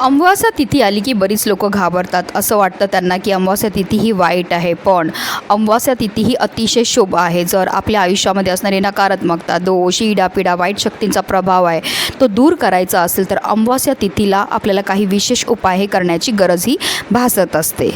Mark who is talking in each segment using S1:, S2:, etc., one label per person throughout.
S1: अमावास्या तिथी आली की बरीच लोक घाबरतात. असं वाटतं त्यांना की अमावास्या तिथी ही वाईट आहे. पण अमावास्या तिथी ही अतिशय शुभ आहे. जर आपल्या आयुष्यामध्ये असणारी नकारात्मकता दोष इडापिडा वाईट शक्तींचा प्रभाव आहे तो दूर करायचा असेल तर अमावास्या तिथीला आपल्याला काही विशेष उपाय हे करण्याची गरजही भासत असते.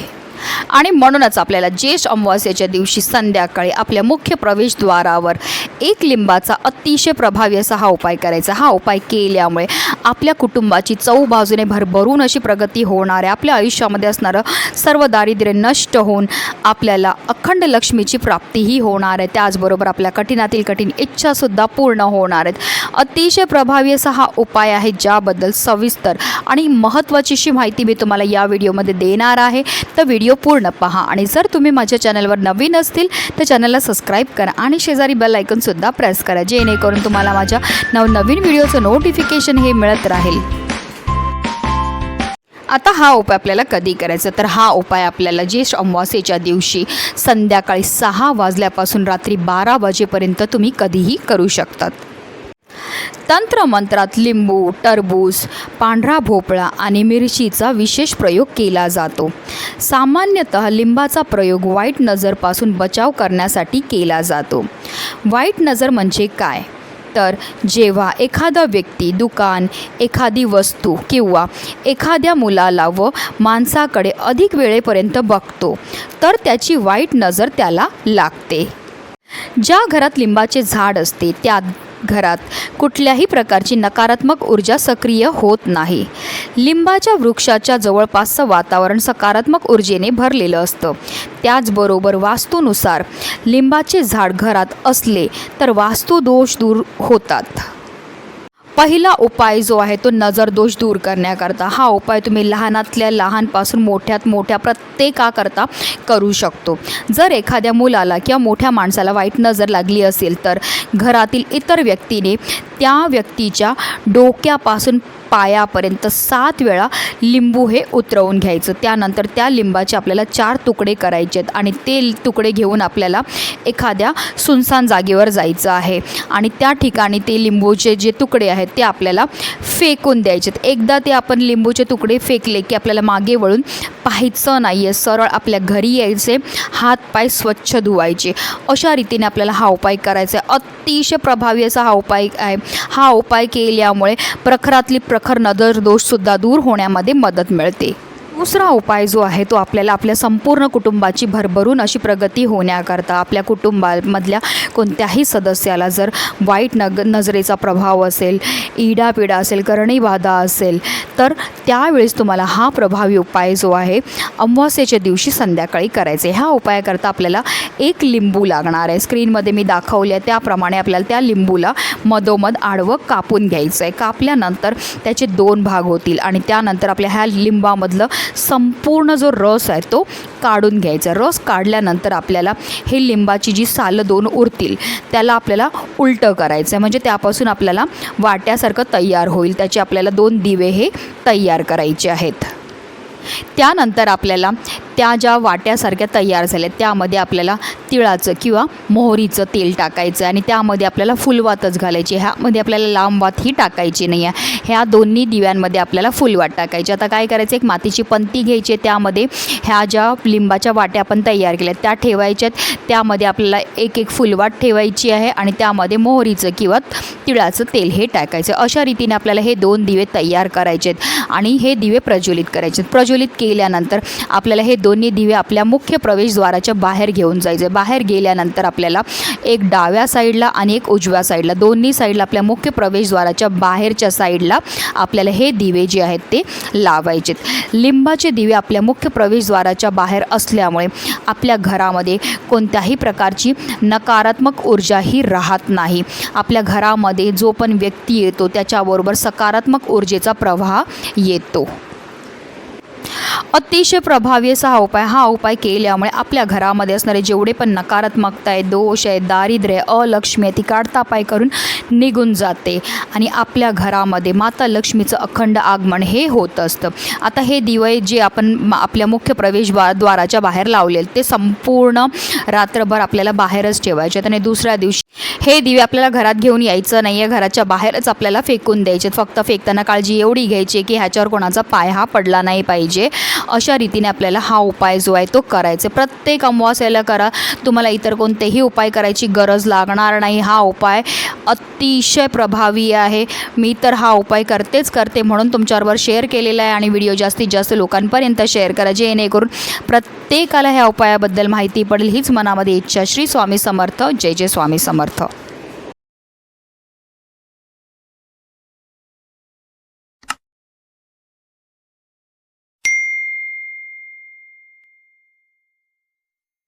S1: आणि म्हणूनच आपल्याला ज्येष्ठ अमावास्याच्या दिवशी संध्याकाळी आपल्या मुख्य प्रवेशद्वारावर एक लिंबाचा अतिशय प्रभावी असा हा उपाय करायचा. हा उपाय केल्यामुळे आपल्या कुटुंबाची चौ बाजूने भरभरून अशी प्रगती होणार आहे. आपल्या आयुष्यामध्ये असणारं सर्व दारिद्र्य नष्ट होऊन आपल्याला अखंड लक्ष्मीची प्राप्तीही होणार आहे. त्याचबरोबर आपल्या कठीणातील कठीण इच्छासुद्धा पूर्ण होणार आहेत. अतिशय प्रभावी असा हा उपाय आहे ज्याबद्दल सविस्तर आणि महत्त्वाचीशी माहिती मी तुम्हाला या व्हिडिओमध्ये देणार आहे. तर व्हिडिओ पूर्ण पहा आणि जर तुम्ही माझ्या चॅनलवर नवीन असतील तर चॅनलला सबस्क्राईब करा आणि शेजारी बेल आयकनसुद्धा प्रेस करा जेणेकरून तुम्हाला माझ्या नवनवीन व्हिडिओचं नोटिफिकेशन हे मिळत राहील. आता हा उपाय आपल्याला कधी करायचा? तर हा उपाय आपल्याला ज्येष्ठ अमावास्येच्या दिवशी संध्याकाळी सहा वाजल्यापासून रात्री बारा वाजेपर्यंत तुम्ही कधीही करू शकतात. तंत्रमंत्रात लिंबू टरबूज पांढरा भोपळा आणि मिरचीचा विशेष प्रयोग केला जातो. सामान्यतः लिंबाचा प्रयोग वाईट नजरपासून बचाव करण्यासाठी केला जातो. वाईट नजर म्हणजे काय? तर जेव्हा एखादा व्यक्ती दुकान एखादी वस्तू किंवा एखाद्या मुलाला व माणसाकडे अधिक वेळेपर्यंत बघतो तर त्याची वाईट नजर त्याला लागते. ज्या घरात लिंबाचे झाड असते त्या घरात. कुठल्याही प्रकारची नकारात्मक ऊर्जा सक्रिय होत नाही. लिंबाच्या वृक्षाच्या जवळपासचं वातावरण सकारात्मक ऊर्जेने भरलेलं असतं. त्याचबरोबर वास्तूनुसार लिंबाचे झाड घरात असले तर वास्तुदोष दूर होतात. पहिला उपाय जो आहे तो नजर दोष दूर करण्याकरता. हा उपाय तुम्ही लहानातल्या लहानपासून मोठ्यात मोठ्या प्रत्येकाकरता करू शकतो. जर एखाद्या मुलाला किंवा मोठ्या माणसाला वाईट नजर लागली असेल तर घरातील इतर व्यक्तीने त्या व्यक्तीच्या डोक्यापासून पायापर्यंत सात वेळा लिंबू हे उतरवून घ्यायचं. त्यानंतर त्या लिंबाचे आपल्याला चार तुकडे करायचे आहेत आणि ते तुकडे घेऊन आपल्याला एखाद्या सुनसान जागेवर जायचं आहे. आणि त्या ठिकाणी ते लिंबूचे जे तुकडे आहेत ते आपल्याला फेकून द्यायचे आहेत एकदा ते आपण लिंबूचे तुकडे फेकले की आपल्याला मागे वळून पाहायचं नाही आहे सरळ आपल्या घरी यायचे हात पाय स्वच्छ धुवायचे. अशा रीतीने आपल्याला हा उपाय करायचा आहे. अतिशय प्रभावी असा हा उपाय आहे. हा उपाय केल्यामुळे प्रखरातली प्रखर नजर दोषसुद्धा दूर होण्यामध्ये मदत मिळते. दुसरा उपाय जो आहे तो आपल्याला आपल्या संपूर्ण कुटुंबाची भरभरून अशी प्रगती होण्याकरता आपल्या कुटुंबामधल्या कोणत्याही सदस्याला जर वाईट नग नजरेचा प्रभाव असेल इडापिडा असेल करणीबाधा असेल तर त्यावेळेस तुम्हाला हा प्रभावी उपाय जो आहे अमावास्येच्या दिवशी संध्याकाळी करायचे ह्या उपायाकरता आपल्याला एक लिंबू लागणार आहे. स्क्रीनमध्ये मी दाखवले त्याप्रमाणे आपल्याला त्या लिंबूला मधोमध आडवं कापून घ्यायचं आहे कापल्यानंतर त्याचे दोन भाग होतील आणि त्यानंतर आपल्या ह्या लिंबामधलं संपूर्ण जो रस आहे तो काढून घ्यायचा रस काढल्यानंतर आपल्याला हे लिंबाची जी सालं दोन उरतील त्याला आपल्याला उलटं करायचं आहे म्हणजे त्यापासून आपल्याला वाट्यासारखं तयार होईल. त्याचे आपल्याला दोन दिवे हे तयार करायचे आहेत. त्यानंतर आपल्याला त्या ज्या वाट्यासारख्या तयार झाल्या त्यामध्ये आपल्याला तिळाचं किंवा मोहरीचं तेल टाकायचं आणि त्यामध्ये आपल्याला फुलवातच घालायची. ह्यामध्ये आपल्याला लांब वात ही टाकायची नाही आहे. ह्या दोन्ही दिव्यांमध्ये आपल्याला फुलवात टाकायची. आता काय करायचं? एक मातीची पंती घ्यायची. त्यामध्ये ह्या ज्या लिंबाच्या वाट्या आपण तयार केल्या त्या ठेवायच्यात त्यामध्ये आपल्याला एक एक फुलवाट ठेवायची आहे आणि त्यामध्ये मोहरीचं किंवा तिळाचं तेल हे टाकायचं. अशा रीतीने आपल्याला हे दोन दिवे तयार करायचे आहेत आणि हे दिवे प्रज्वलित करायचे आहेत. प्रज्वलित केल्यानंतर आपल्याला हे दोन्ही दिवे आपल्या मुख्य प्रवेशद्वाराच्या बाहेर घेऊन जायचे. बाहेर गेल्यानंतर आपल्याला एक डाव्या साईडला आणि एक उजव्या साईडला दोन्ही साईडला आपल्या मुख्य प्रवेशद्वाराच्या बाहेरच्या साईडला आपल्याला हे दिवे जे आहेत ते लावायचे लिंबाचे दिवे आपल्या मुख्य प्रवेशद्वाराच्या बाहेर असल्यामुळे आपल्या घरामध्ये कोणत्याही प्रकारची नकारात्मक ऊर्जा ही राहत नाही. आपल्या घरामध्ये जो पण व्यक्ती येतो त्याच्याबरोबर सकारात्मक ऊर्जेचा प्रवाह येतो. अतिशय प्रभावी असा हा उपाय हा उपाय केल्यामुळे आपल्या घरामध्ये असणारे जेवढे पण नकारात्मकता आहे दोष आहे दारिद्र्य आहे, अलक्ष्मी आहे ती काढतापाय करून निघून जाते. आणि आपल्या घरामध्ये माता लक्ष्मीचं अखंड आगमन हे होत असतं. आता हे दिवे जे आपण आपल्या मुख्य प्रवेशद्वाराच्या बाहेर लावलेले ते संपूर्ण रात्रभर आपल्याला बाहेरच ठेवायचे. आणि दुसऱ्या दिवशी हे दिवे आपल्याला घरात घेऊन यायचं नाही आहे घराच्या बाहेरच आपल्याला फेकून द्यायचे. फक्त फेकताना काळजी एवढी घ्यायची की ह्याच्यावर कोणाचा पाय हा पडला नाही पाहिजे. अशा रीतीने आपल्याला हा उपाय जो आहे तो करायचा प्रत्येक अमावास्याला करा. तुम्हाला इतर कोणतेही उपाय करायची गरज लागणार नाही. हा उपाय अतिशय प्रभावी आहे. मी तर हा उपाय करतेच करते म्हणून तुमच्याबरोबर शेअर केलेला आहे आणि व्हिडिओ जास्तीत जास्त लोकांपर्यंत शेअर करा. जेणेकरून प्रत्येकाला ह्या उपायाबद्दल माहिती पडेल. हीच मनामध्ये इच्छा. श्री स्वामी समर्थ. जय जय स्वामी समर्थ. 부터